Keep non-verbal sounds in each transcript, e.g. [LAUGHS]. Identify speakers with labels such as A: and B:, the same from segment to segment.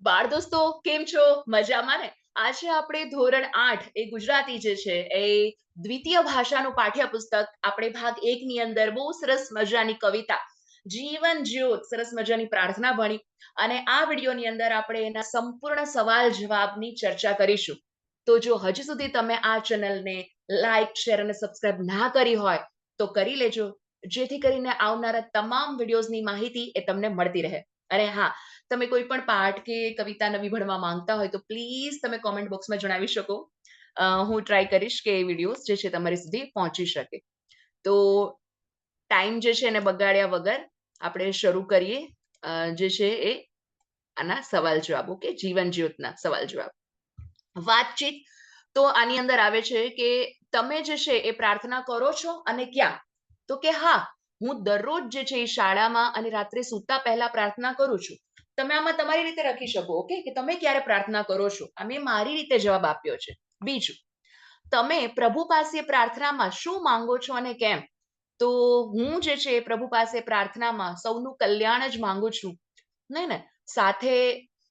A: બાળ દોસ્તો, કેમ છો? મજામાં ને? આજે આપણે ધોરણ આઠ, એ ગુજરાતી જે છે, એ દ્વિતીય ભાષાનું પાઠ્યપુસ્તક, આપણે ભાગ એક ની અંદર બહુ સરસ મજાની કવિતા, જીવન જ્યોત સરસ મજાની પ્રાર્થના ભણી, અને આ વિડીયોની અંદર આપણે એના સંપૂર્ણ સવાલ જવાબની ચર્ચા કરીશું. તો જો હજી સુધી તમે આ ચેનલને લાઈક, શેર અને સબસ્ક્રાઇબ ના કરી હોય, તો કરી લેજો. જેથી કરીને આવનારા તમામ વિડીયોઝની માહિતી એ તમને મળતી રહે. અને હા, તમે કોઈ પણ પાઠ કે કવિતા નવી ભણવા માંગતા હોય તો પ્લીઝ તમે કોમેન્ટ બોક્સમાં જણાવી શકો. હું ટ્રાય કરીશ કે એ વિડીયોઝ જે છે તમારી સુધી પહોંચી શકે. તો ટાઈમ જે છે એને બગાડ્યા વગર આપણે શરૂ કરીએ. જે છે એ આના સવાલ જવાબ ઓકે જીવન જ્યોતના સવાલ જવાબ. વાતચીત તો આની અંદર આવે છે કે તમે જે છે એ પ્રાર્થના કરો છો અને ક્યાં? તો કે હા હું દરરોજ જે છે એ શાળામાં અને રાત્રે સૂતા પહેલા પ્રાર્થના કરું છું. તમે આમાં તમારી રીતે રખી શકો, ઓકે? કે તમે ક્યારે પ્રાર્થના કરો છો? આ મેં મારી રીતે જવાબ આપ્યો છે. બીજું, તમે પ્રભુ પાસે પ્રાર્થનામાં શું માંગો છો અને કેમ? તો હું જે છે પ્રભુ પાસે પ્રાર્થનામાં સૌનું કલ્યાણ જ માંગુ છું. નહીં ને? સાથે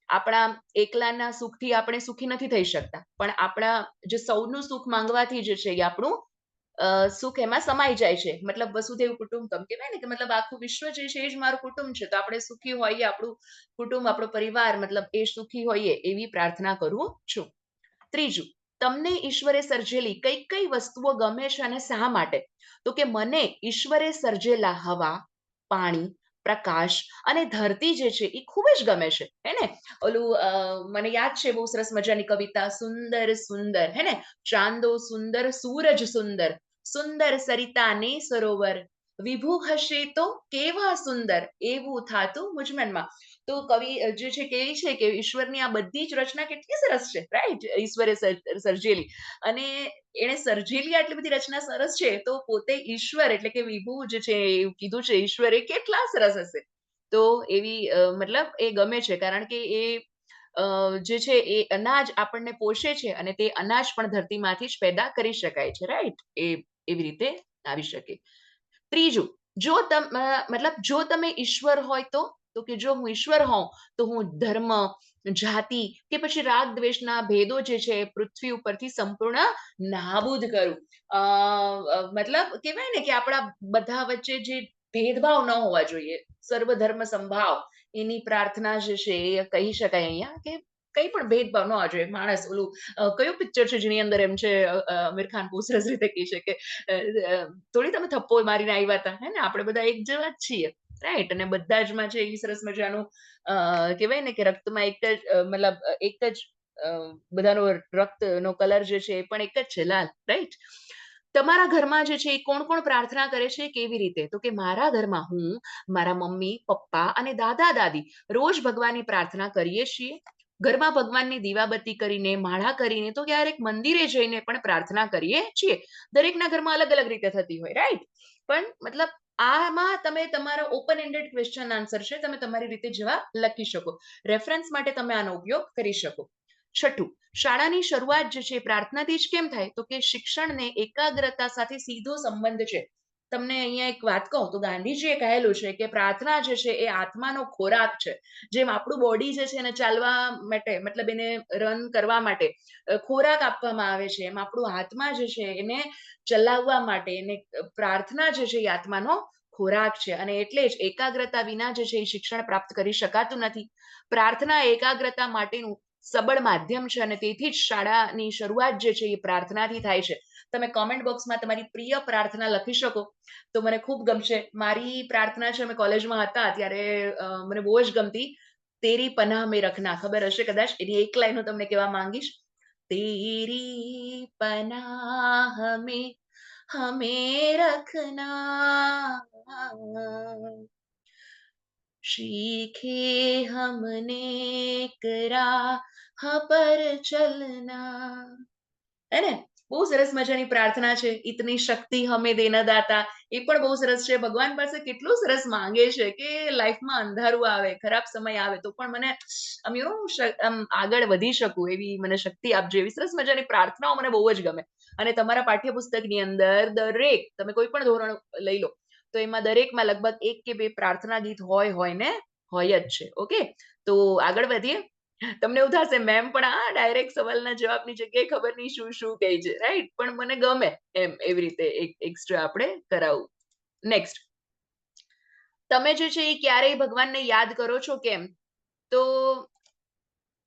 A: આપણા એકલાના સુખથી આપણે સુખી નથી થઈ શકતા. પણ આપણા જે સૌનું સુખ માંગવાથી જે છે એ આપણું અ, સુખ એમાં સમાઈ જાય છે. મતલબ વસુદેવ કુટુંબકમ કહેવાય ને કે મતલબ આખું વિશ્વ જે છે એ જ મારું કુટુંબ છે. તો આપણે સુખી હોઈએ આપણું કુટુંબ આપણો પરિવાર મતલબ એ સુખી હોઈએ એવી પ્રાર્થના કરું છું. ત્રીજું તમને ઈશ્વરે સર્જેલી કઈ કઈ વસ્તુઓ ગમે છે અને શા માટે? તો કે મને ઈશ્વરે સર્જેલા હવા પાણી પ્રકાશ અને ધરતી જે છે એ ખૂબ જ ગમે છે. હે ને? ઓલું મને યાદ છે બહુ સરસ મજાની કવિતા સુંદર સુંદર હે ને? ચાંદો સુંદર સૂરજ સુંદર. સુંદર સરિતા ને સરોવર. વિભુ હશે તો કેવા સુંદર? એવું થાતું મુજમનમાં તો કવિ જે છે કેવી છે કે ઈશ્વરની આ બધી જ રચના કેટલી સરસ છે રાઈટ ઈશ્વરે સર્જેલી. અને એણે સર્જેલી આટલી બધી રચના સરસ છે, તો પોતે ઈશ્વર એટલે કે વિભુ જે છે એવું કીધું છે ઈશ્વરે કેટલા સરસ હશે. તો એવી મતલબ એ ગમે છે, કારણ કે એ જે છે એ અનાજ આપણને પોષે છે અને તે અનાજ પણ ધરતીમાંથી જ પેદા કરી શકાય છે રાઈટ એ એવી રીતે આવી શકે. ત્રીજું, જો તમે મતલબ જો તમે ઈશ્વર હોય તો તો કે જો હું ઈશ્વર હોઉં, તો હું ધર્મ, જાતિ કે પછી રાગ દ્વેષના ભેદો જે છે પૃથ્વી ઉપરથી સંપૂર્ણ નાબૂદ કરું. મતલબ કહેવાય ને કે આપણા બધા વચ્ચે જે ભેદભાવ ન હોવા જોઈએ. સર્વધર્મ સંભાવ, એની પ્રાર્થના જે છે એ કહી શકાય અહીંયા કે કઈ પણ ભેદભાવ ન જોઈએ. માણસ ઓલું કયું પિક્ચર છે જેની અંદર એમ છે આમિર ખાન બહુ સરસ રીતે કહી છે કે અ, અ, થોડી તમે થપ્પો મારીને આવ્યા હતા હે ને? આપણે બધા એક જેવા જ છીએ. રાઈટ અને બધા જ માં છે એ સરસ મજાનું કહેવાય ને કે રક્તમાં એક જ મતલબ એક જ બધાનો રક્તનો કલર જે છે એ પણ એક જ છે લાલ. રાઈટ તમારા ઘરમાં જે છે એ કોણ કોણ પ્રાર્થના કરે છે કેવી રીતે? તો કે મારા ઘરમાં હું મારા મમ્મી પપ્પા અને દાદા દાદી રોજ ભગવાનની પ્રાર્થના કરીએ છીએ. ઘરમાં ભગવાનની દીવાબત્તી કરીને, માળા કરીને તો ક્યારેક મંદિરે જઈને પણ પ્રાર્થના કરીએ છીએ. દરેકના ઘરમાં અલગ અલગ રીતે થતી હોય રાઈટ પણ મતલબ આમાં તમે તમારા ઓપન એન્ડેડ ક્વેશ્ચન આન્સર છે, તમે તમારી રીતે જવાબ લખી શકો. રેફરન્સ માટે તમે આનો ઉપયોગ કરી શકો. છઠ્ઠું, શાળાની શરૂઆત જે છે, પ્રાર્થનાથી જ કેમ થાય? તો કે શિક્ષણને એકાગ્રતા સાથે સીધો સંબંધ છે. તમને અહીંયા એક વાત કહું તો ગાંધીજીએ કહેલું છે કે પ્રાર્થના જે છે એ આત્માનો ખોરાક છે. જેમ આપણું બોડી જે છે એને ચાલવા માટે, મતલબ એને રન કરવા માટે ખોરાક આપવામાં આવે છે. એમ આપણું આત્મા જે છે એને ચલાવવા માટે, એને પ્રાર્થના જે છે એ આત્માનો ખોરાક છે. અને એટલે જ એકાગ્રતા વિના જે છે એ શિક્ષણ પ્રાપ્ત કરી શકાતું નથી. પ્રાર્થના એકાગ્રતા માટેનું સબળ માધ્યમ છે અને તેથી જ શાળાની શરૂઆત જે છે એ પ્રાર્થનાથી થાય છે. તમે કોમેન્ટ બોક્સમાં તમારી પ્રિય પ્રાર્થના લખી શકો તો મને ખૂબ ગમશે મારી પ્રાર્થના છે અમે કોલેજમાં હતા ત્યારે અ, મને બહુ જ ગમતી તેરી પનાહ મેં રખના ખબર હશે કદાચ એની એક લાઈન હું તમને કહેવા માંગીશ તેરી પનાહ में हमें रखना सीखे हमने राह पर चलना હે ને બહુ સરસ મજાની પ્રાર્થના છે. ઇતની શક્તિ હમે દેના દાતા. એ પણ બહુ સરસ છે. ભગવાન પાસે કેટલું સરસ માંગે છે કે લાઈફમાં અંધારું આવે, ખરાબ સમય આવે, તો પણ મને આમ આગળ વધી શકું એવી મને શક્તિ આપજો એવી સરસ મજાની પ્રાર્થનાઓ મને બહુ જ ગમે. અને તમારા પાઠ્યપુસ્તકની અંદર દરેક, તમે કોઈ પણ ધોરણ લઈ લો, તો એમાં દરેકમાં લગભગ એક કે બે પ્રાર્થના ગીત હોય હોય ને? હોય જ છે. ઓકે? તો આગળ વધીએ. તમને એવું થશે, મેમ, પણ આ ડાયરેક્ટ સવાલના જવાબની જગ્યાએ ખબર નહીં શું શું કહે છે. રાઈટ પણ મને ગમે એમ એવી રીતે એક એક્સ્ટ્રા આપણે કરાવવું નેક્સ્ટ તમે જે છે એ ક્યારેય ભગવાનને યાદ કરો છો કેમ? તો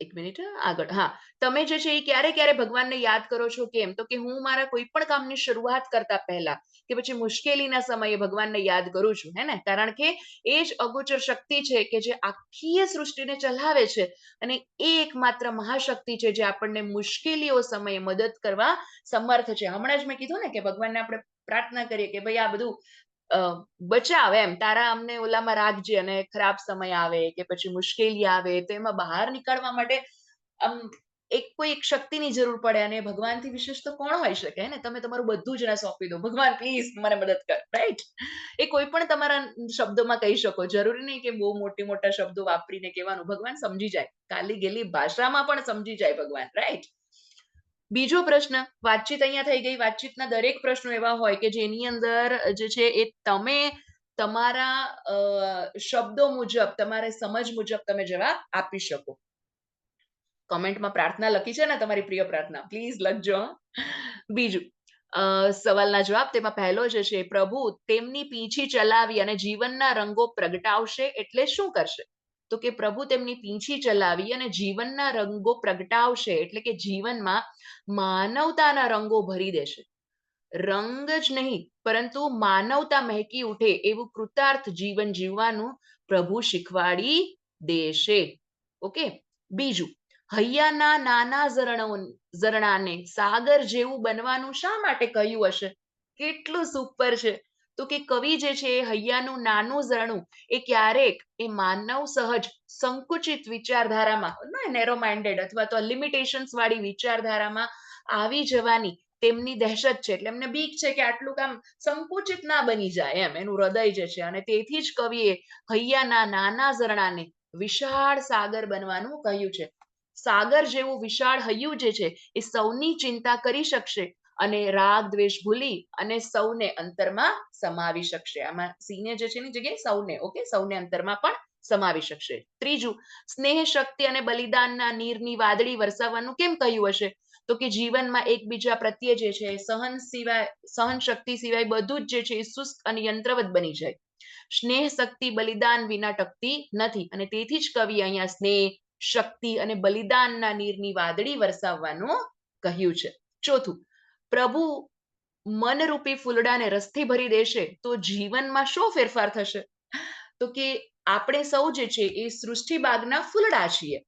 A: એક મિનિટ આગળ, હા. તમે જે છે એ ક્યારે ક્યારે ભગવાનને યાદ કરો છો કેમ તો કે હું મારા કોઈ પણ કામની શરૂઆત કરતા પહેલા કે પછી મુશ્કેલીના સમયે ભગવાનને યાદ કરું છું, હે ને? કારણ કે એ જ અગોચર શક્તિ છે કે જે આખી સૃષ્ટિને ચલાવે છે અને એ એકમાત્ર મહાશક્તિ છે જે આપણને મુશ્કેલીઓ સમયે મદદ કરવા સમર્થ છે. હમણાં જ મેં કીધું ને કે ભગવાનને આપણે પ્રાર્થના કરીએ કે ભાઈ આ બધું બચાવ એમ. તારા અમને ઓલામાં રાખજે અને ખરાબ સમય આવે કે પછી મુશ્કેલી આવે તો એમાં બહાર નીકળવા માટે આમ એક કોઈ એક શક્તિની જરૂર પડે અને ભગવાનથી વિશેષ તો કોણ હોઈ શકે ને? તમે તમારું બધું જ ના સોંપી દો. ભગવાન પ્લીઝ મને મદદ કર રાઈટ એ કોઈ પણ તમારા શબ્દોમાં કહી શકો. જરૂરી નહીં કે બહુ મોટી મોટા શબ્દો વાપરીને કહેવાનું. ભગવાન સમજી જાય. કાલી ગેલી ભાષામાં પણ સમજી જાય ભગવાન રાઈટ બીજો પ્રશ્ન, વાતચીત અહીંયા થઈ ગઈ. વાતચીતના દરેક પ્રશ્નો એવા હોય કે જેની અંદર જે છે એ તમે તમારા શબ્દો મુજબ, તમારે સમજ મુજબ તમે જવાબ આપી શકો. કમેન્ટમાં પ્રાર્થના લખી છે ને તમારી પ્રિય પ્રાર્થના. પ્લીઝ લખજો બીજું સવાલના જવાબ. તેમાં પહેલો જે છે, પ્રભુ તેમની પીછી ચલાવી અને જીવનના રંગો પ્રગટાવશે એટલે શું કરશે? તો કે પ્રભુ તેમની પીંછી ચલાવી અને જીવનના રંગો પ્રગટાવશે, એટલે કે જીવનમાં માનવતાના રંગો ભરી દેશે. રંગ જ નહીં, પરંતુ માનવતા મહેકી ઉઠે એવું કૃતાર્થ જીવન જીવવાનું પ્રભુ શીખવાડી દેશે. ઓકે? બીજું, હૈયાના નાના ઝરણો, ઝરણાને સાગર જેવું બનવાનું શા માટે કહ્યું હશે? કેટલું સુપર છે. તો કે કવિ જે છે હૈયાનું નાનું ઝરણું, એ ક્યારેક એ માનવ સહજ સંકુચિત વિચારધારામાં નેરો માઇન્ડેડ અથવા તો લિમિટેશન્સ વાળી વિચારધારામાં આવી જવાની તેમની દહેશત છે. એટલે એમને બીક છે કે આટલું કામ સંકુચિત ના બની જાય એમ, એનું હૃદય જે છે. અને તેથી જ કવિએ હૈયાના નાના ઝરણાને વિશાળ સાગર બનવાનું કહ્યું છે. સાગર જેવું વિશાળ હૈયું જે છે, એ સૌની ચિંતા કરી શકશે અને રાગ, દ્વેષ ભૂલી અને સૌને અંતરમાં સમાવી શકશે. આમાં સિંહને જે છે એની જગ્યાએ સૌને ઓકે સૌને અંતરમાં પણ સમાવી શકશે. ત્રીજું, સ્નેહ, શક્તિ અને બલિદાનના નીરની વાદળી વરસાવવાનું કેમ કહ્યું હશે? તો કે જીવનમાં એકબીજા પ્રત્યે જે છે, સહન સિવાય, સહન શક્તિ સિવાય બધું જ જે છે એ શુષ્ક અને યંત્રવત બની જાય. સ્નેહ, શક્તિ, બલિદાન વિના ટકતી નથી. અને તેથી જ કવિ અહીંયા સ્નેહ, શક્તિ અને બલિદાનના નીરની વાદળી વરસાવવાનું કહ્યું છે. ચોથું પ્રભુ મનરૂપી ફૂલડાને રસથી ભરી દેશે, તો જીવનમાં શું ફેરફાર થશે? તો કે આપણે સૌ જે છે એ સૃષ્ટિ બાગના ફૂલડા છીએ.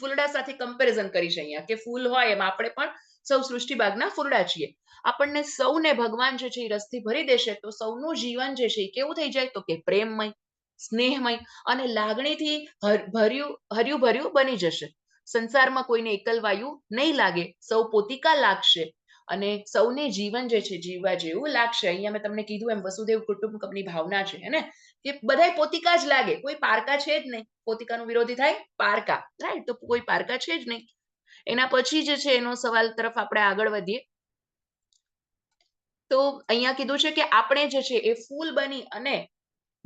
A: ફૂલડા સાથે કમ્પેરિઝન કરીશ અહીંયા, કે ફૂલ હોય એમ આપણે પણ સૌ સૃષ્ટિ બાગના ફૂલડા છીએ. આપણને સૌને ભગવાન જે છે એ રસથી ભરી દેશે, તો સૌનું જીવન જે છે એ કેવું થઈ જાય? તો કે પ્રેમમય, સ્નેહમય અને લાગણીથી ભર્યું હર્યું ભર્યું બની જશે. સંસારમાં કોઈને એકલવાયું નહીં લાગે, સૌ પોતિકા લાગશે. અને સૌને જીવન જે છે, જીવવા જેવું લાગશે. અહીંયા મેં તમને કીધું એમ, વસુદેવ કુટુંબકમની ભાવના છે ને? કે બધા પોતિકા જ લાગે. કોઈ પારકા છે જ નહીં. પોતિકાનું વિરોધી થાય પારકા, રાઈટ? તો કોઈ પારકા છે જ નહીં. એના પછી જે છે, એનો સવાલ તરફ આપણે આગળ વધીએ. તો અહીંયા કીધું છે કે આપણે જે છે, એ ફૂલ બની અને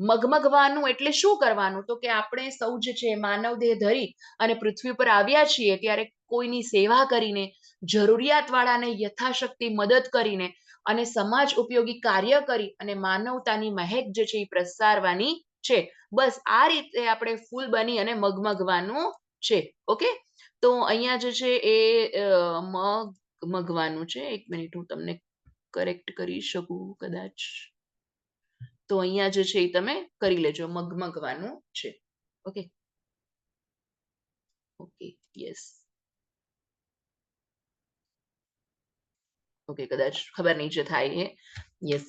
A: મગમગવાનું એટલે શું કરવાનું? તો કે આપણે સૌ જે છે માનવ દેહ ધરી અને પૃથ્વી પર આવ્યા છીએ, ત્યારે કોઈની સેવા કરીને જરૂરિયાત વાળાને યથાશક્તિ મદદ કરીને અને સમાજ ઉપયોગી કાર્ય કરી અને માનવતાની મહેક જે છે એ પ્રસારવાની છે. બસ આ રીતે આપણે ફૂલ બની અને મગમગવાનું છે. ઓકે? તો અહીંયા જે છે એ મગ, મગવાનું છે. એક મિનિટ હું તમને કરેક્ટ કરી શકું કદાચ? તો અહીંયા જે છે એ તમે કરી લેજો, મગમગવાનું છે. ઓકે? ઓકે યસ ઓકે કદાચ ખબર નહીં જે થાય એ યસ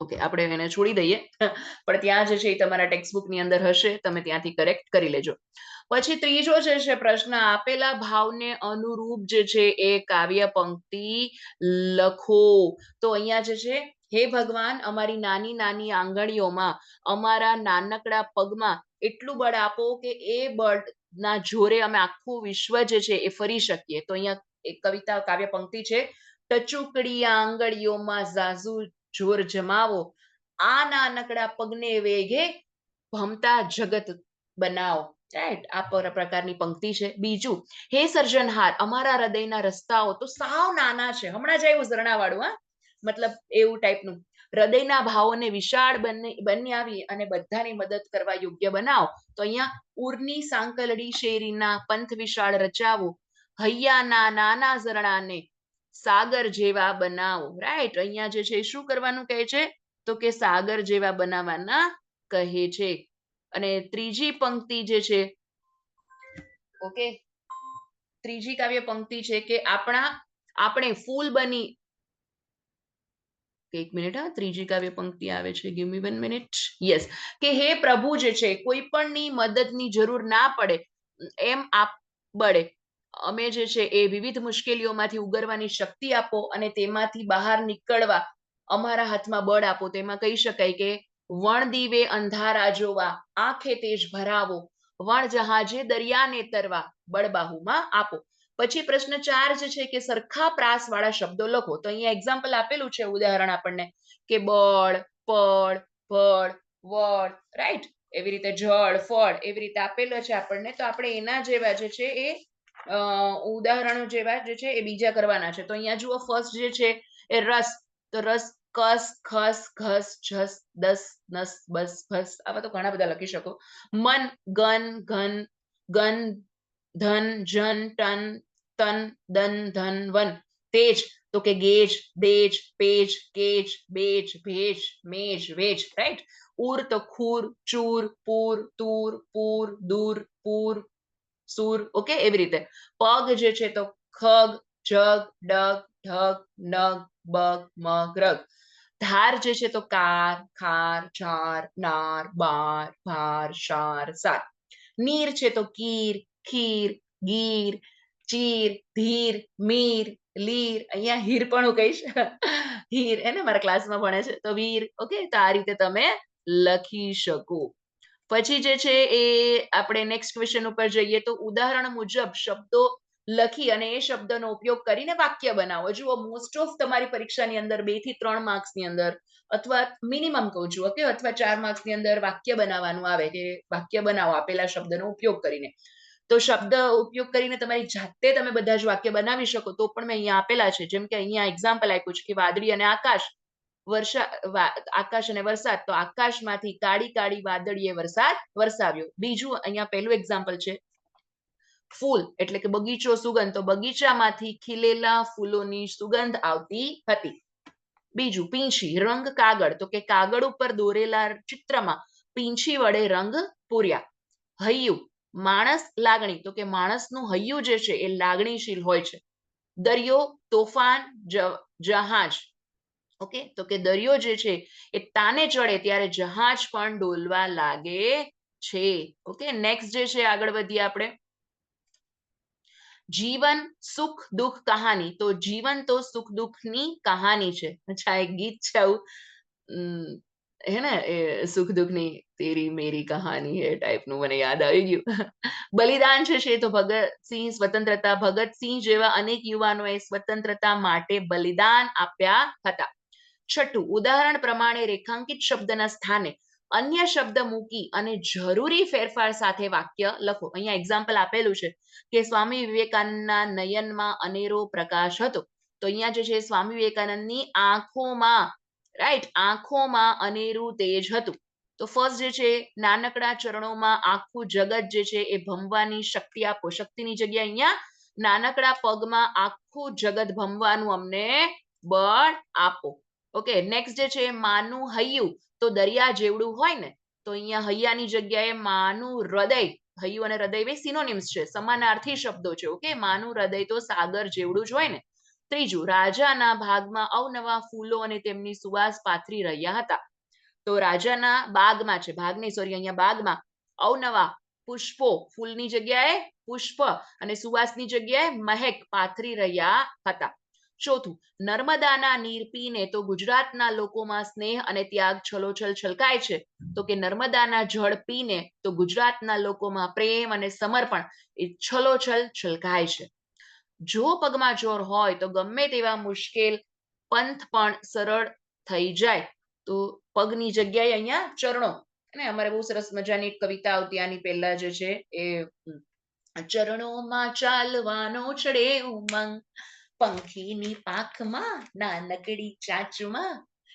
A: ઓકે આપણે એને છોડી દઈએ પણ ત્યાં જે છે એ તમારા ટેક્સ્ટની અંદર હશે તમે ત્યાંથી કરેક્ટ કરી લેજો પછી ત્રીજો જે છે પ્રશ્ન આપેલા ભાવને અનુરૂપ જે છે એ કાવ્ય પંક્તિ લખો તો અહીંયા જે છે હે ભગવાન, અમારી નાની નાની આંગળીઓમાં, અમારા નાનકડા પગમાં એટલું બળ આપો કે એ બળના જોરે અમે આખું વિશ્વ જે છે એ ફરી શકીએ. તો અહીંયા એક કવિતા, કાવ્ય, પંક્તિ છે, ટચુકડી આંગળીઓમાં ઝાઝુ જોર જમાવો, આ નાનકડા પગને વેગે ભમતા જગત બનાવો. રાઈટ, આ પર- પ્રકારની પંક્તિ છે. બીજું, હે સર્જનહાર, અમારા હૃદયના રસ્તાઓ તો સાવ નાના છે. હમણાં જ આવ્યું ઝરણાવાળું, હા? મતલબ એવું ટાઈપનું હૃદયના ભાવોને વિશાળ બની આવી અને બધાની મદદ કરવા યોગ્ય બનાવો. તો અહીંયા ઉરની સાંકલડી શેરીના પંથ વિશાળ રચાવો. હૈયાના નાના ઝરણાને સાગર જેવા બનાવો. રાઈટ અહીંયા જે છે શું કરવાનું કહે છે? તો કે સાગર જેવા બનાવવાના કહે છે. અને ત્રીજી પંક્તિ જે છે ઓકે ત્રીજી કાવ્ય પંક્તિ છે કે આપણા, આપણે ફૂલ બની એક મિનિટ, હા, ત્રીજી કાવ્ય પંક્તિ આવે છે. Give me one minute yes કે હે પ્રભુ જે છે, કોઈ પણની મદદની જરૂર ના પડે, એમ આપ બળે. અમે જે છે, એ વિવિધ મુશ્કેલીઓમાંથી ઉગરવાની શક્તિ આપો અને તેમાંથી બહાર નીકળવા અમારા હાથમાં બળ આપો. તેમાં કહી શકાય કે, વણ દીવે અંધારા જોવા, આંખે તેજ ભરાવો. વણ જહાજે દરિયાને તરવા, બળબાહુમાં આપો. પછી પ્રશ્ન ચાર જે છે કે સરખા પ્રાસ વાળા શબ્દો લખો. તો અહીંયા એક્ઝામ્પલ આપેલું છે ઉદાહરણ આપણને, કે બળ પળ ભળ વળ રાઈટ એવી રીતે જળ, ફળ એવી રીતે આપેલો છે આપણને. તો આપણે એના જેવા જે છે એ ઉદાહરણો જેવા જે છે એ બીજા કરવાના છે. તો અહીંયા જુઓ ફર્સ્ટ જે છે એ રસ. તો રસ, કસ, ખસ, ઘસ, જસ, દસ, નસ, બસ, ભસ. આવા તો ઘણા બધા લખી શકો. મન, ગન, ઘન, ગન ધન જન ટન તન દન ધન વન તેજ તો કે ગેજ દેજ પેજ કેજ બેજ ભેજ મેજ વેજ રાઈટ ઉર તો ખૂર ચૂર પૂર તુર પૂર દૂર પૂર સુર ઓકે એવી રીતે પગ જે છે તો ખગ જગ ડગ ઢગ નગ બગ મગ રગ ધાર જે છે તો કાર ખાર ચાર નાર બાર ભાર શાર સાર નીર છે તો કીર ખીર, ગીર, ચીર, ધીર, મીર, લીર, અહીંયા હીર પણ હું કહીશ. હીર એને મારા ક્લાસમાં ભણે છે. તો વીર, ઓકે? તો આ રીતે તમે લખી શકો. પછી જે છે એ આપણે નેક્સ્ટ ક્વેશ્ચન ઉપર જઈએ તો ઉદાહરણ મુજબ શબ્દો લખી અને એ શબ્દનો ઉપયોગ કરીને વાક્ય બનાવો. જુઓ મોસ્ટ ઓફ તમારી પરીક્ષાની અંદર બેથી ત્રણ માર્ક્સની અંદર અથવા મિનિમમ કહું છું, ઓકે? અથવા ચાર marks ની અંદર વાક્ય બનાવવાનું આવે કે વાક્ય બનાવો, આપેલા શબ્દનો ઉપયોગ કરીને. તો શબ્દ ઉપયોગ કરીને તમારી જાતે તમે બધા જ વાક્ય બનાવી શકો, તો પણ મેં અહીંયા આપેલા છે. જેમ કે અહીંયા એક્ઝામ્પલ આપ્યું છે કે વાદળી અને આકાશ. વર્ષા આકાશ અને વરસાદ. તો આકાશમાંથી કાળી કાળી, વાદળીએ વરસાદ વરસાવ્યો. બીજું અહીંયા પહેલું એક્ઝામ્પલ છે. ફૂલ, એટલે કે બગીચો સુગંધ. તો બગીચામાંથી ખીલેલા ફૂલોની સુગંધ આવતી હતી. બીજું, પીંછી, રંગ કાગળ. તો કે કાગળ ઉપર દોરેલા ચિત્રમાં પીંછી વડે રંગ પૂર્યા. હૈયું માણસ લાગણી, તો કે માણસનું હૈયું જે છે એ લાગણીશીલ હોય છે. દરિયો, તોફાન જહાજ, ઓકે? તો કે દરિયો જે છે એ તાને ચડે ત્યારે જહાજ પણ ડોલવા લાગે છે, ઓકે? નેક્સ્ટ જે છે આગળ વધીએ આપણે. જીવન સુખ દુઃખ કહાની, તો જીવન તો સુખ દુઃખની કહાની છે. અચ્છા, એક ગીત છે આવું. હે ને, એ સુખ દુઃખની તેરી મેરી કહાની હે ટાઈપનું મને યાદ આવી ગયું. [LAUGHS] બલિદાન છે તો ભગતસિંહ સ્વતંત્રતા ભગતસિંહ જેવા અનેક યુવાનોએ સ્વતંત્રતા માટે બલિદાન આપ્યા હતા. છઠ્ઠું, ઉદાહરણ પ્રમાણે રેખાંકિત શબ્દના સ્થાને અન્ય શબ્દ મૂકી અને જરૂરી ફેરફાર સાથે વાક્ય લખો. અહીંયા એક્ઝામ્પલ આપેલું છે કે સ્વામી વિવેકાનંદના નયનમાં અનેરો પ્રકાશ હતો. તો અહીંયા જે છે, સ્વામી વિવેકાનંદની આંખોમાં રાઈટ આંખોમાં અનેરું તેજ હતું. તો ફર્સ્ટ જે છે, નાનકડા ચરણોમાં આખું જગત જે છે, એ ભમવાની શક્તિ આપો. શક્તિની જગ્યા અહીંયા નાનકડા પગમાં આખું જગત ભમવાનું અમને બળ આપો. ઓકે નેક્સ્ટ જે છે, માનું હૈયું. તો દરિયા જેવડું હોય ને, તો અહીંયા હૈયાની જગ્યાએ માનું હૃદય. હૈયું અને હૃદય બે સિનોનિમ્સ છે. સમાનાર્થી શબ્દો છે. ઓકે માનું હૃદય તો સાગર જેવડું જ હોય ને. ત્રીજું રાજાના ભાગમાં અવનવા ફૂલો અને તેમની સુવાસ પાથરી રહ્યા હતા. તો રાજાના બાગમાં છે ભાગ નહીં સોરી અહીંયા બાગમાં અવનવા પુષ્પો ફૂલની જગ્યાએ પુષ્પ અને સુવાસની જગ્યાએ મહેક પાથરી રહ્યા હતા. ચોથું, નર્મદાના નીર પીને તો ગુજરાતના લોકોમાં સ્નેહ અને ત્યાગ છલોછલ છલકાય છે. તો કે નર્મદાના જળ પીને તો ગુજરાતના લોકોમાં પ્રેમ અને સમર્પણ એ છલોછલ છલકાય છે. જો પગમાં જોર હોય તો ગમે તેવા મુશ્કેલ પંથ પણ સરળ થઈ જાય. તો પગની જગ્યાએ અહીંયા ચરણો. અને અમારે બહુ સરસ મજાની કવિતા આવતી આની પહેલા જે છે એ ચરણોમાં ચાલવાનો ચડે ઉમંગ, પંખીની પાંખમાં, નાનકડી ચાંચમાં.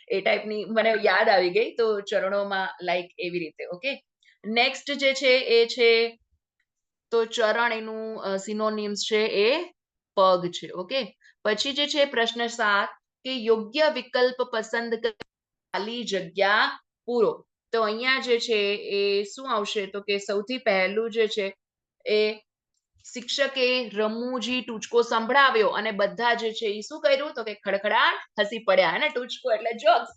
A: એ ટાઈપની મને યાદ આવી ગઈ. તો ચરણોમાં લાઈક એવી રીતે ઓકે નેક્સ્ટ જે છે એ છે, તો ચરણ એનું સિનોનિમ્સ છે એ પગ છે, ઓકે? પછી જે છે પ્રશ્ન સાત, કે યોગ્ય વિકલ્પ પસંદ ખાલી જગ્યા પૂરો. તો અહીંયા જે છે એ શું આવશે? તો કે સૌથી પહેલું જે છે એ શિક્ષકે રમૂજી ટૂચકો સંભળાવ્યો અને બધા જે છે એ શું કર્યું? તો કે ખડખડાટ હસી પડ્યા, હે ટૂચકો એટલે જોક્સ.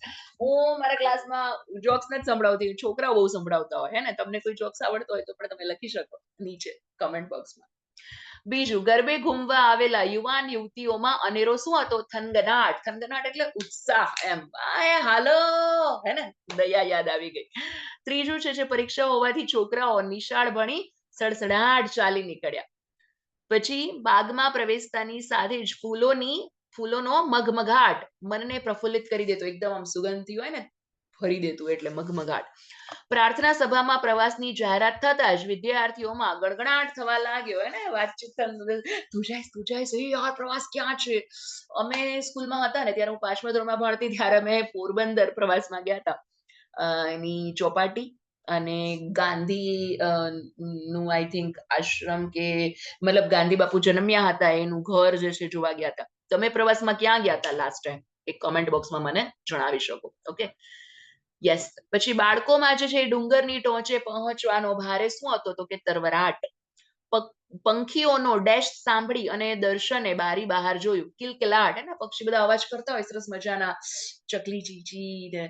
A: હું મારા ક્લાસમાં જોક્સ નથી સંભળાવતી, છોકરાઓ બહુ સંભળાવતા હોય, હે ને? તમને કોઈ જોક્સ આવડતો હોય તો પણ તમે લખી શકો નીચે કમેન્ટ બોક્સમાં બીજું, ગરબે ઘૂમવા આવેલા યુવાન યુવતીઓમાં અનેરો શું હતો? થનગનાટ. થનગનાટ એટલે ઉત્સાહ. એમ. હાલો! હે ને? દયા યાદ આવી ગઈ. ત્રીજું છે, જે પરીક્ષા હોવાથી છોકરાઓ નિશાળ ભણી સડસડાટ ચાલી નીકળ્યા. પછી, બાગમાં પ્રવેશતાની સાથે જ ફૂલોની, ફૂલોનો મગમગાટ મનને પ્રફુલ્લિત કરી દેતો. એકદમ આમ સુગંધી હોય ને? ફરી દેતું એટલે મગમગાટ. પ્રાર્થના સભામાં પ્રવાસની જાહેરાત થતા જ વિદ્યાર્થીઓમાં ગણગણાટ થવા લાગ્યો. હે ને વાતચીત થન- તું જઈશ તું એ આ પ્રવાસ ક્યાં છે? અમે સ્કૂલમાં હતા ને ત્યારે હું પાંચમા ધોરણમાં ભણતી ત્યારે અમે પોરબંદર પ્રવાસમાં ગયા હતા. એની ચોપાટી અને ગાંધી નું આઈ થિંક આશ્રમ કે મતલબ ગાંધી બાપુ જન્મ્યા હતા, એનું ઘર જે છે જોવા ગયા હતા. તમે પ્રવાસમાં ક્યાં ગયા હતા લાસ્ટ ટાઈમ એક કમેન્ટ બોક્સમાં મને જણાવી શકો ઓકે યસ પછી બાળકોમાં જે છે એ ડુંગરની ટોચે પહોંચવાનો ભારે શું હતો તો કે તરવરાટ. પંખીઓનો ડેશ સાંભળી અને દર્શને બારી બહાર જોયું. કિલકિલાટ, હે ને, પક્ષી બધા અવાજ કરતા હોય, સરસ મજાના ચકલી ચીચી ને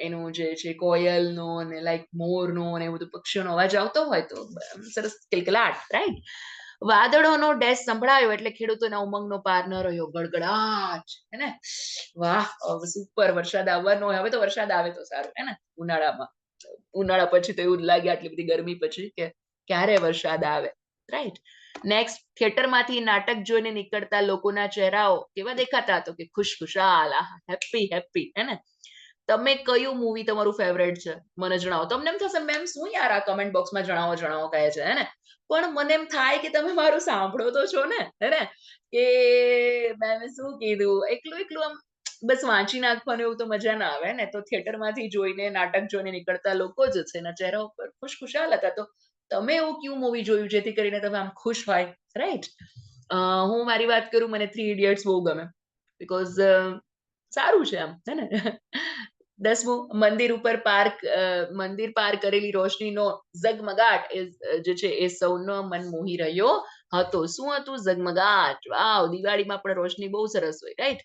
A: એનું જે છે કોયલનો ને લાઈક મોરનો ને એવું બધું પક્ષીઓનો અવાજ આવતો હોય તો સરસ કિલકિલાટ રાઈટ વાદળોનો ડેશ સંભળાયો એટલે ખેડૂતોના ઉમંગનો પાર ન રહ્યો. ગડગડાટ, હે ને? વાહ સુપર વરસાદ આવવાનો. હવે તો વરસાદ આવે તો સારું, હે ને? ઉનાળામાં. ઉનાળા પછી તો એવું લાગે આટલી બધી ગરમી પછી કે ક્યારે વરસાદ આવે? રાઈટ નેક્સ્ટ થિયેટરમાંથી નાટક જોઈને નીકળતા લોકોના ચહેરાઓ કેવા દેખાતા તો કે ખુશખુશાલ હેપી હેપી હે ને? તમે કયું મૂવી તમારું ફેવરેટ છે? મને જણાવો. તમને એમ થશે, મેમ, શું યાર આ કમેન્ટ બોક્સમાં જણાવો જણાવો, કહે છે, હે ને? પણ મને એમ થાય કે તમે મારું સાંભળો તો છો ને, હે ને? કે મેં શું કીધું? એકલું એકલું આમ બસ વાંચી નાખવાનું એવું તો મજા ના આવે ને? તો થિયેટરમાંથી જોઈને, નાટક જોઈને નીકળતા લોકો જ છે એના ચહેરા ઉપર ખુશખુશાલ હતા. તો તમે એવું કયું મૂવી જોયું જેથી કરીને તમે આમ ખુશ હોય? રાઈટ હું મારી વાત કરું, મને થ્રી ઇડિયટ્સ બહુ ગમે. બીકોઝ સારું છે આમ, હે ને? દસમું, મંદિર ઉપર પાર મંદિર પાર કરેલી રોશનીનો ઝગમગાટ જે છે એ સૌનો મન મોહી રહ્યો હતો. શું હતું ઝગમગાટ? વાવ, દિવાળીમાં પણ રોશની બહુ સરસ હોય રાઈટ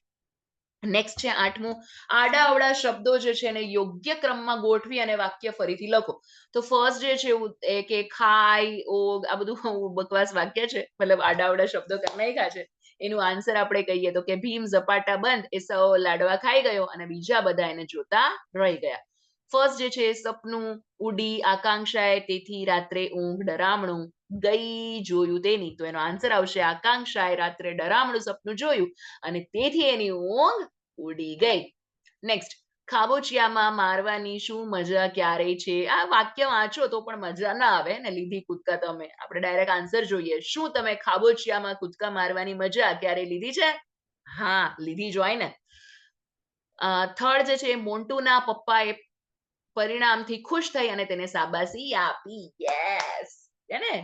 A: નેક્સ્ટ છે આઠમું. આડા અવડા શબ્દો જે છે એને યોગ્ય ક્રમમાં ગોઠવી અને વાક્ય ફરીથી લખો. તો ફર્સ્ટ જે છે કે ખાય ઓગ, આ બધું બકવાસ વાક્ય છે. મતલબ આડા અવડા શબ્દો કરી નાખ્યા છે. એનું આન્સર આપણે કહીએ તો કે ભીમ ઝપાટા બંધ એ સૌ લાડવા ખાઈ ગયો અને બીજા બધા એને જોતા રહી ગયા. ફર્સ્ટ જે છે સપનું, ઉડી, આકાંક્ષાએ તેથી રાત્રે ઊંઘ, ડરામણું ગઈ જોયું તેની. તો એનો આન્સર આવશે આકાંક્ષાએ રાત્રે ડરામણું સપનું જોયું અને તેથી એની ઊંઘ ઉડી ગઈ. નેક્સ્ટ ખાબોચિયામાં મારવાની શું મજા ક્યારેય છે? આ વાક્ય વાંચો તો પણ મજા ના આવે ને લીધી કૂદકા તમે. આપણે ડાયરેક્ટ આન્સર જોઈએ. શું તમે ખાબોચિયામાં કૂદકા મારવાની મજા ક્યારે લીધી છે? હા, લીધી જ હોય ને. થર્ડ જે છે મોન્ટુના પપ્પાએ પરિણામથી ખુશ થઈ અને તેને શાબાશી આપી. યસ ને?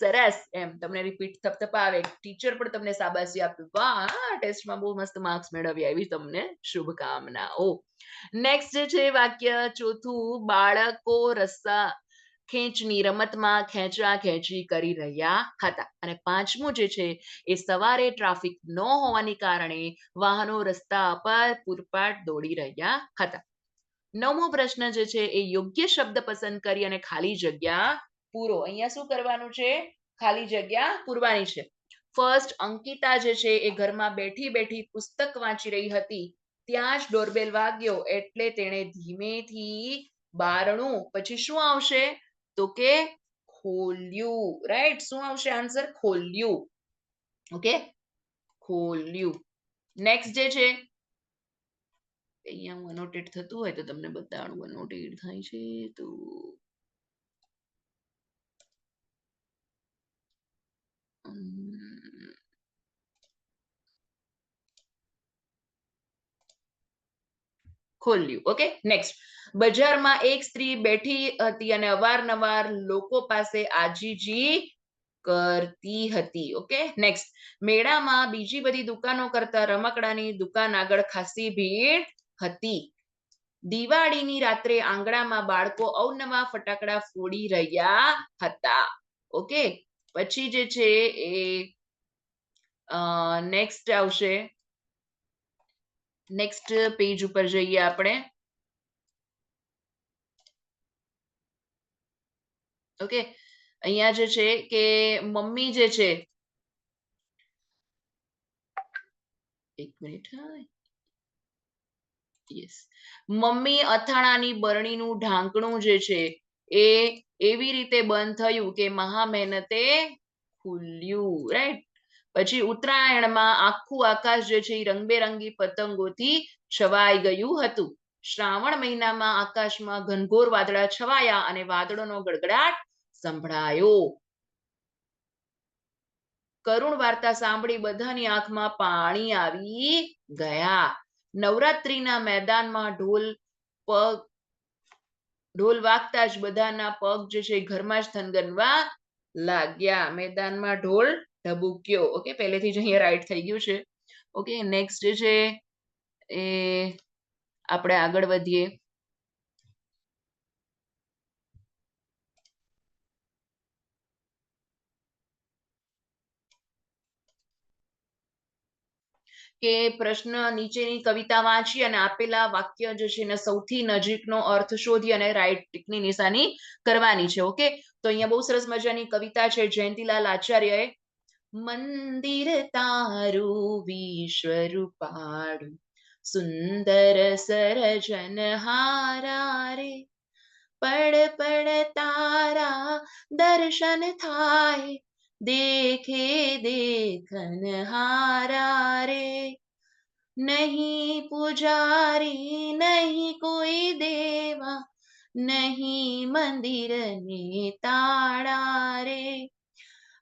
A: સરસ. એમ તમને રિપીટ થપથપાવે. ટીચર પણ તમને શાબાશી આપ્યું વાહ ટેસ્ટમાં બહુ મસ્ત માર્ક્સ મેળવી આવી તમને. શુભકામનાઓ. નેક્સ્ટ છે વાક્ય ચોથું. બાળકો રસ્તા ખેંચની રમતમાં ખેંચા ખેંચી કરી રહ્યા હતા. અને પાંચમું જે છે એ સવારે ટ્રાફિક ન હોવાની કારણે વાહનો રસ્તા પર પૂરપાટ દોડી રહ્યા હતા. નવમો પ્રશ્ન જે છે એ યોગ્ય શબ્દ પસંદ કરી અને ખાલી જગ્યા પૂરો. અહીંયા શું કરવાનું છે? ખાલી જગ્યા પૂરવાની છે. ફર્સ્ટ અંકિતા જે છે એ ઘરમાં બેઠી બેઠી પુસ્તક વાંચી રહી હતી. ત્યાં જ ડોરબેલ વાગ્યો એટલે તેણે ધીમેથી બારણું. પછી શું આવશે? તો કે ખોલ્યું. રાઈટ શું આવશે આન્સર ખોલ્યું. ઓકે ખોલ્યું. નેક્સ્ટ જે છે? અહીંયા અનોટેડ થતું હોય તો તમને બતાવવાનું અનોટેટ થાય છે તો ખોલ્યું. ઓકે નેક્સ્ટ બજારમાં એક સ્ત્રી બેઠી હતી અને અવારનવાર લોકો પાસે આજીજી કરતી હતી. ઓકે નેક્સ્ટ મેળામાં બીજી બધી દુકાનો કરતા રમકડાની દુકાન આગળ ખાસી ભીડ હતી. દિવાળીની રાત્રે આંગણામાં બાળકો અવનવા ફટાકડા ફોડી રહ્યા હતા. ઓકે પછી જે છે એ નેક્સ્ટ આવશે. નેક્સ્ટ પેજ ઉપર જઈએ આપણે. ઓકે અહીંયા જે છે કે મમ્મી જે છે, એક મિનિટ, હા. મમ્મી અથાણાની બરણીનું ઢાંકણું જે છે એ એવી રીતે બંધ થયું કે મહા મહેનતે ખુલ્યું રાઈટ પછી ઉત્તરાયણમાં આખું આકાશ જે છે એ રંગબેરંગી પતંગોથી છવાઈ ગયું હતું. શ્રાવણ મહિનામાં આકાશમાં ઘનઘોર વાદળા છવાયા અને વાદળોનો ગડગડાટ સંભળાયો. કરુણ વાર્તા સાંભળી બધાની આંખમાં પાણી આવી ગયા. નવરાત્રીના મેદાનમાં ઢોલ પગ ઢોલ વાગતા જ બધાના પગ જે છે ઘરમાં જ થનગનવા લાગ્યા. મેદાનમાં ઢોલ ઢબુક્યો ઓકે, પહેલેથી જ અહીંયા રાઈટ થઈ ગયું છે. ઓકે, નેક્સ્ટ જે છે એ આપણે આગળ વધીએ. કે પ્રશ્ન નીચેની કવિતા વાંચી અને આપેલા વાક્ય જે છે એને સૌથી નજીકનો અર્થ શોધી અને રાઈટ ટીકની નિશાની કરવાની છે ઓકે તો અહીંયા બહુ સરસ મજાની કવિતા છે જયંતિલાલ આચાર્યએ, મંદિર તારું વિશ્વરૂપાળું, સુંદર સરજન હારા રે પડ પડ તારા દર્શન થાય દેખે દેખન હારા રે નહીં પૂજારી નહીં કોઈ દેવા નહીં મંદિર ને તાળા રે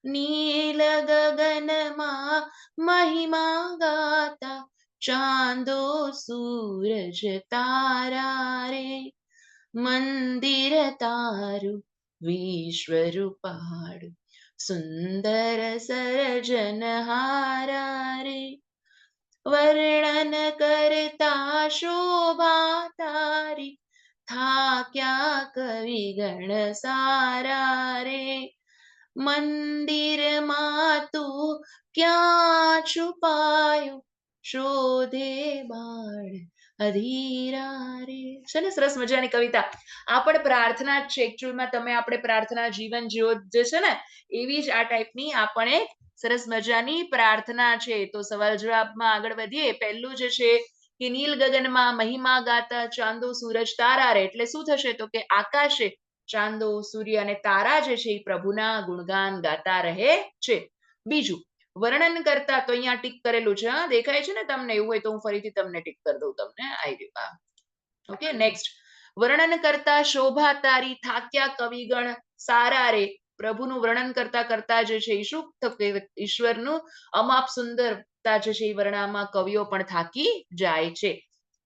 A: નીલ ગગનમાં મહિમા ગાતા ચાંદો સૂરજ તારા રે મંદિર તારું વિશ્વરૂપાળું સુંદર સર્જન હારા રે વર્ણન કરતા શોભા તારી થાક્યા કવિ ગણ સારા રે મંદિરમાં તું ક્યાં છુપાયું શોધે બાળ અધીરા રે છે ને? સરસ મજાની કવિતા. આ પણ પ્રાર્થના જ છે. એકચ્યુઅલમાં તમે આપણે પ્રાર્થના જીવન જીવો જે છે ને, એવી જ આ ટાઈપની આપણે સરસ મજાની પ્રાર્થના છે. તો સવાલ જવાબમાં આગળ વધીએ. પહેલું જે છે કે નીલ ગગનમાં મહિમા ગાતા ચાંદો સૂરજ તારા રે. એટલે શું થશે? તો કે આકાશે ચાંદો સૂર્ય અને તારા જે છે એ પ્રભુના ગુણગાન ગાતા રહે છે. બીજું વર્ણન કરતા તો અહીંયા ટીક કરેલું છે દેખાય છે ને તમને? એવું હોય તો હું ફરીથી તમને ટીક કરી દઉં તમને. આવી ગયું ઓકે, નેક્સ્ટ. વર્ણન કરતા શોભા તારી થાક્યા કવિગણ સારા રે. પ્રભુનું વર્ણન કરતા કરતા જે છે એ શું? ઈશ્વરનું અમાપ સુંદરતા જે છે એ વર્ણામાં કવિઓ પણ થાકી જાય છે.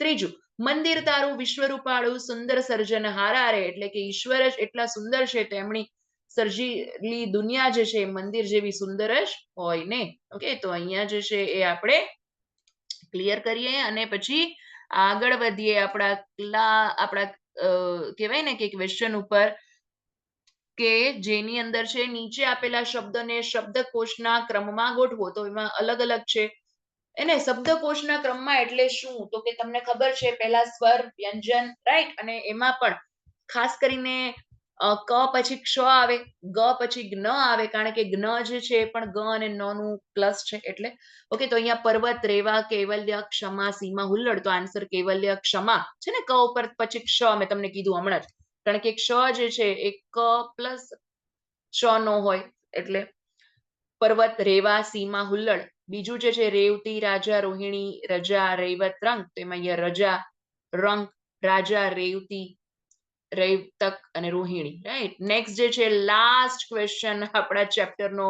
A: ત્રીજું, મંદિર તારું વિશ્વરૂપાળું સુંદર સર્જન હારા રે. એટલે કે ઈશ્વર જ એટલા સુંદર છે, તેમની સર્જીલી દુનિયા જે છે એ મંદિર જેવી સુંદર જ હોય ને? ઓકે તો અહીંયા જે છે એ આપણે ક્લિયર કરીએ અને પછી આગળ વધીએ આપણા કલા, આપણા કહેવાય ને કે ક્વેશ્ચન ઉપર કે જેની અંદર છે નીચે આપેલા શબ્દને શબ્દકોશના ક્રમમાં ગોઠવો. તો એમાં અલગ અલગ છે. એને શબ્દકોશના ક્રમમાં એટલે શું? તો કે તમને ખબર છે, પહેલા સ્વર, વ્યંજન રાઈટ અને એમાં પણ ખાસ કરીને ક પછી ક્ષ આવે, ગ પછી જ્ઞ આવે, કારણ કે જ્ઞ જે છે એ પણ ગ અને ન નું પ્લસ છે એટલે. ઓકે તો અહીંયા પર્વત, રેવા, કેવલ્ય, ક્ષમા, સીમા, હુલ્લડ. તો આન્સર કેવલ્ય, ક્ષમા છે ને? ક ઉપર પછી ક્ષ મેં તમને કીધું હમણાં જ. કારણ કે ક્ષ જે છે એ ક પ્લસ ક્ષ નો હોય એટલે. પર્વત, રેવા, સીમા, હુલ્લડ. બીજું જે છે રેવતી, રાજા, રોહિણી, રજા, રૈવત, રંગ. તો એમાં અહીંયા રજા, રંગ, રાજા, રેવતી રૈવતક અને રોહિણી રાઈટ નેક્સ્ટ જે છે લાસ્ટ ક્વેશ્ચન આપણા ચેપ્ટર નો.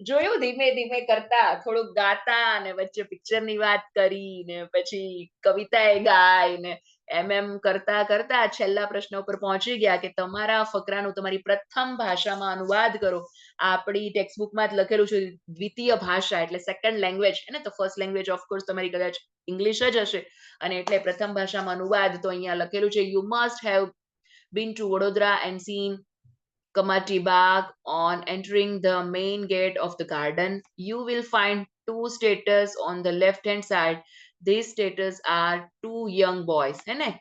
A: જોયું? ધીમે ધીમે કરતા થોડુંક ગાતા અને વચ્ચે પિક્ચરની વાત કરી ને પછી કવિતા એ ગાય ને એમ એમ કરતા કરતા છેલ્લા પ્રશ્ન ઉપર પહોંચી ગયા કે તમારા ફકરાનું તમારી પ્રથમ ભાષામાં અનુવાદ કરો. આપણી ટેક્સ્ટબુકમાં જ લખેલું છે દ્વિતીય ભાષા એટલે સેકન્ડ લેંગ્વેજ ને? તો ફર્સ્ટ લેંગ્વેજ ઓફકોર્સ તમારી કદાચ ઇંગ્લિશ જ હશે. અને એટલે પ્રથમ ભાષામાં અનુવાદ તો અહીંયા લખેલું છે. You must have been to Vadodara and seen Kamati Bagh on entering the main gate of the garden. You will find two statues on the left hand side. These statues are two young boys. હે ને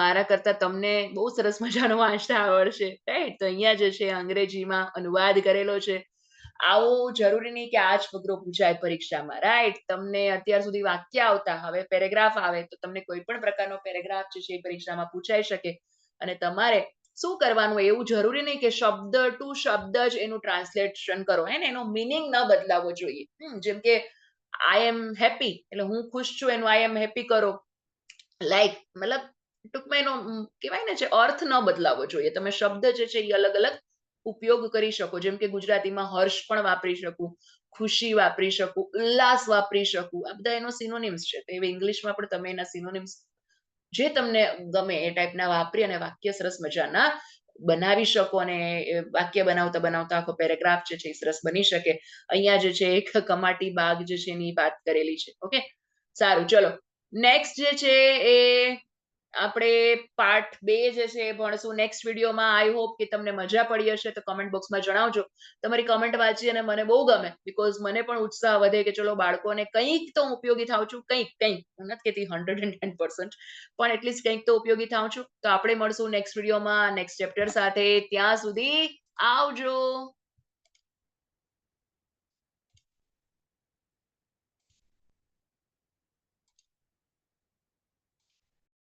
A: મારા કરતા તમને બહુ સરસ મજાનો વાંચતા આવડશે રાઈટ તો અહીંયા જે છે અંગ્રેજીમાં અનુવાદ કરેલો છે આવું જરૂરી નહીં કે આ જ ફકરો પૂછાય પરીક્ષામાં રાઈટ તમને અત્યાર સુધી વાક્ય આવતા હવે પેરેગ્રાફ આવે તો તમને કોઈ પણ પ્રકારનો પેરેગ્રાફ જે છે પરીક્ષામાં પૂછાઈ શકે અને તમારે શું કરવાનું એવું જરૂરી નહીં કે શબ્દ ટુ શબ્દ જ એનું ટ્રાન્સલેશન કરો, હે ને? એનો મિનિંગ ન બદલાવો જોઈએ. જેમ કે આઈ એમ હેપી એટલે હું ખુશ છું, એનું આઈ એમ હેપી કરો. લાઈક મતલબ ટૂંકમાં એનો કહેવાય ને છે અર્થ ન બદલાવો જોઈએ. તમે શબ્દ જે છે એ અલગ અલગ ઉપયોગ કરી શકો. જેમ કે ગુજરાતીમાં હર્ષ પણ વાપરી શકું, ખુશી વાપરી શકું, ઉલ્લાસ વાપરી શકું. આ બધા એનો સિનોનિમ્સ છે. તો એવી ઇંગ્લિશમાં પણ તમે એના સિનોનિમ્સ જે તમને ગમે એ ટાઈપના વાપરી અને વાક્ય સરસ મજાના બનાવી શકો અને વાક્ય બનાવતા બનાવતા આખો પેરેગ્રાફ જે છે એ સરસ બની શકે. અહીંયા જે છે એક કમાટી બાગ જે છે એની વાત કરેલી છે. ઓકે સારું, ચલો. નેક્સ્ટ જે છે એ આપણે પાર્ટ બે જે છે એ ભણશું. નેક્સ્ટ વિડીયોમાં આઈ હોપ કે તમને મજા પડી હશે, તો કમેન્ટ બોક્સમાં જણાવજો. તમારી કમેન્ટ વાંચી અને મને બહુ ગમે બીકોઝ મને પણ ઉત્સાહ વધે કે ચલો બાળકોને કંઈક તો ઉપયોગી થાઉં છું, કંઈક કંઈક. હું નથી કહેતી હંડ્રેડ એન્ડ ટેન પર્સન્ટ પણ એટલીસ્ટ કંઈક તો ઉપયોગી થાઉં છું. તો આપણે મળશું નેક્સ્ટ વિડીયોમાં નેક્સ્ટ ચેપ્ટર સાથે. ત્યાં સુધી આવજો.